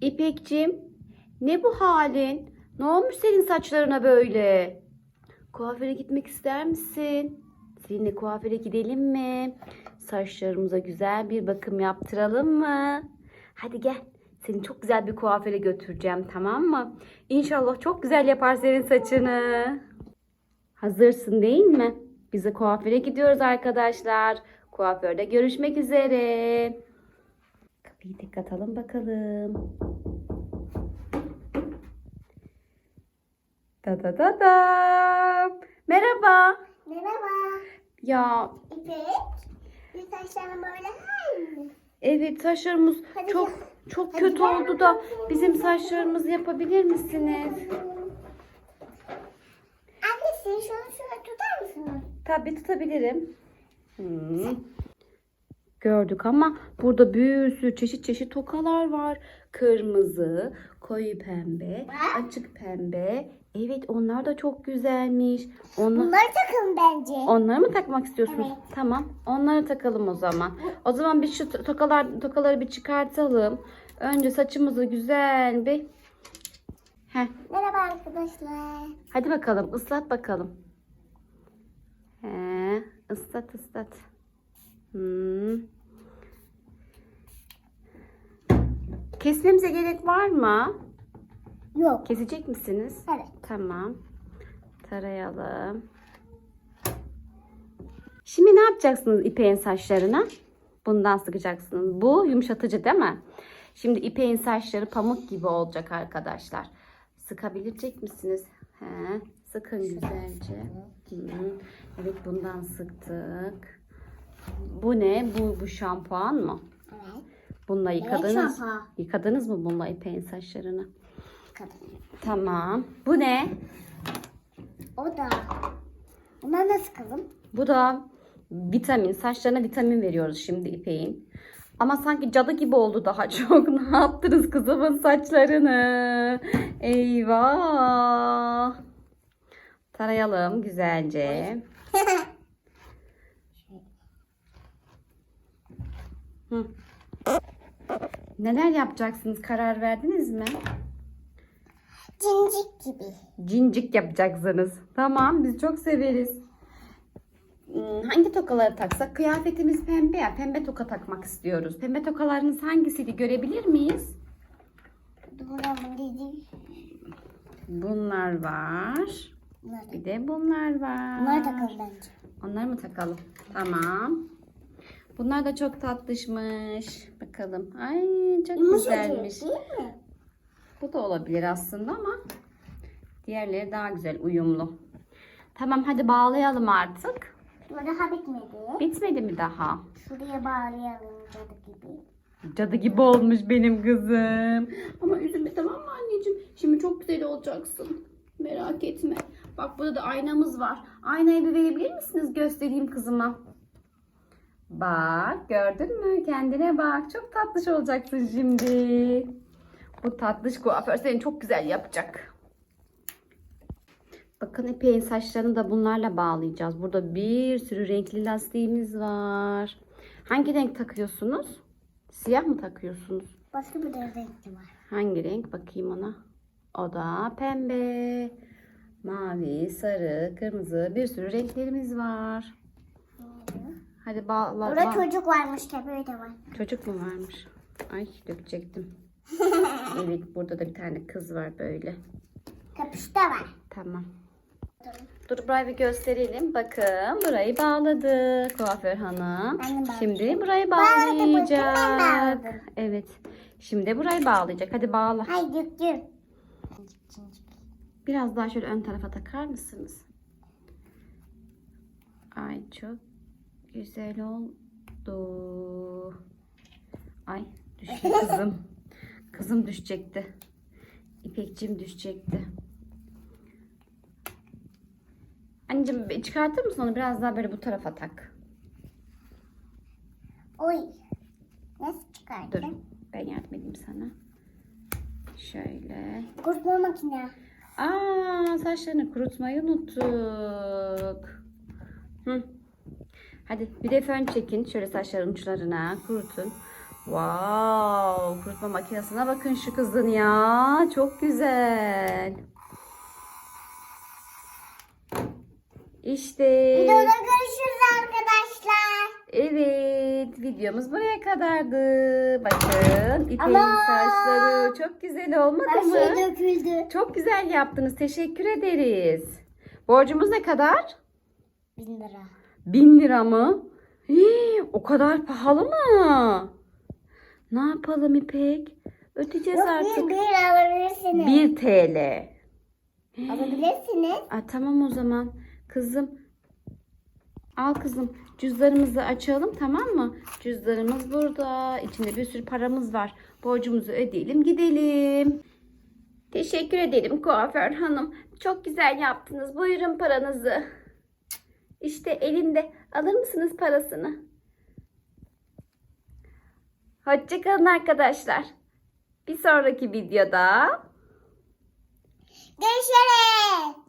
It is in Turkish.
İpekçim, ne bu halin? Ne olmuş senin saçlarına böyle? Kuaföre gitmek ister misin? Seninle kuaföre gidelim mi? Saçlarımıza güzel bir bakım yaptıralım mı? Hadi gel. Seni çok güzel bir kuaföre götüreceğim tamam mı? İnşallah çok güzel yapar senin saçını. Hazırsın değil mi? Biz de kuaföre gidiyoruz arkadaşlar. Kuaförde görüşmek üzere. Kapıyı tek atalım bakalım. Da da da da. Merhaba. Merhaba. Ya İpek. Bir saçlarım böyle aynı. evet saçlarımız Hadi çok gel. çok Hadi kötü gel. oldu da bizim saçlarımızı yapabilir misiniz? Anne sen şunu şöyle tutar mısın? Tabii tutabilirim. Hmm. Gördük ama burada bir sürü çeşit çeşit tokalar var. Kırmızı, koyu pembe, açık pembe. Evet onlar da çok güzelmiş. Onlar, Bunları takın bence. onları mı takmak istiyorsunuz? Evet. Tamam. Onları takalım o zaman. O zaman biz şu tokalar tokaları bir çıkartalım. Önce saçımızı güzel bir Heh, Merhaba arkadaşlar. hadi bakalım ıslat bakalım. He, ıslat ıslat. Hmm. Kesmemize gerek var mı? Yok. Kesecek misiniz? Evet. Tamam. Tarayalım. Şimdi ne yapacaksınız ipeğin saçlarına? Bundan sıkacaksınız. Bu yumuşatıcı değil mi? Şimdi ipeğin saçları pamuk gibi olacak arkadaşlar. Sıkabilecek misiniz? He, sıkın güzelce. Hı. Evet bundan sıktık. Bu ne? Bu, bu şampuan mı? Bununla yıkadınız. şampuan. Yıkadınız mı bununla ipeğin saçlarını? Kadın. Tamam. Bu ne? O da. Buna da sıkalım. Bu da vitamin. Saçlarına vitamin veriyoruz şimdi ipeğin. Ama sanki cadı gibi oldu daha çok. Ne yaptınız kızımın saçlarını? Eyvah. Tarayalım güzelce. Hı. Neler yapacaksınız? Karar verdiniz mi? Cincik gibi. Cincik yapacaksınız. Tamam biz çok severiz. Hmm, Hangi tokaları taksak? Kıyafetimiz pembe ya. Pembe toka takmak istiyoruz. Pembe tokalarınız hangisiydi görebilir miyiz? Bunlar var. Bir de bunlar var. bunları takalım bence. Onları mı takalım? Tamam. Bunlar da çok tatlışmış. Bakalım. Ay çok Yumuşacık güzelmiş. değil mi? Bu da olabilir aslında ama diğerleri daha güzel uyumlu. Tamam hadi bağlayalım artık. Bu daha bitmedi. Bitmedi mi daha? Şuraya bağlayalım cadı gibi. Cadı gibi olmuş benim kızım. Ama üzülme tamam mı anneciğim? Şimdi çok güzel olacaksın. Merak etme. Bak burada da aynamız var. Aynayı bir verebilir misiniz? Göstereyim kızıma. Bak gördün mü? Kendine bak. Çok tatlış olacaksın şimdi. Bu tatlış kuaför seni çok güzel yapacak. Bakın ipeğin saçlarını da bunlarla bağlayacağız. Burada bir sürü renkli lastiğimiz var. Hangi renk takıyorsunuz? Siyah mı takıyorsunuz? Başka bir de renkli var. Hangi renk? Bakayım ona. O da pembe, mavi, sarı, kırmızı bir sürü renklerimiz var. Hadi bağla. Orada bağ- çocuk varmış köpeği de var. Çocuk mu varmış? Ay dökecektim. evet burada da bir tane kız var böyle. De var. Tamam. Dur burayı bir gösterelim. Bakın burayı bağladık kuaför hanım. Şimdi burayı bağlayacak. bağladım. Evet. Şimdi burayı bağlayacak. Hadi bağla. Hay döktüm. Biraz daha şöyle ön tarafa takar mısınız? Ay çok güzel oldu. Ay düştü kızım. Kızım düşecekti. İpekçim düşecekti. Anneciğim çıkartır mısın onu? Biraz daha böyle bu tarafa tak. Oy. Nasıl Dur. çıkardın? Ben yardım edeyim sana. Şöyle. Kurutma makine. Aa, saçlarını kurutmayı unuttuk. Hı. Hadi bir de fön çekin. Şöyle saçların uçlarına kurutun. Wow, kurutma makinesine bakın şu kızın ya. Çok güzel. İşte. Videoda görüşürüz arkadaşlar. Evet, videomuz buraya kadardı. Bakın, İpek'in saçları çok güzel olmadı Her mı? şey döküldü. Çok güzel yaptınız. Teşekkür ederiz. Borcumuz ne kadar? Bin lira. Bin lira mı? Hii, o kadar pahalı mı? Ne yapalım İpek? Ödeyeceğiz Yok artık. bir, bir alabilirsiniz. 1 TL. Alabilirsiniz. Aa, tamam o zaman. Kızım. Al kızım. Cüzdanımızı açalım tamam mı? Cüzdanımız burada. İçinde bir sürü paramız var. Borcumuzu ödeyelim gidelim. Teşekkür ederim kuaför hanım. Çok güzel yaptınız. Buyurun paranızı. İşte elinde. Alır mısınız parasını? Hoşçakalın arkadaşlar. Bir sonraki videoda Görüşürüz.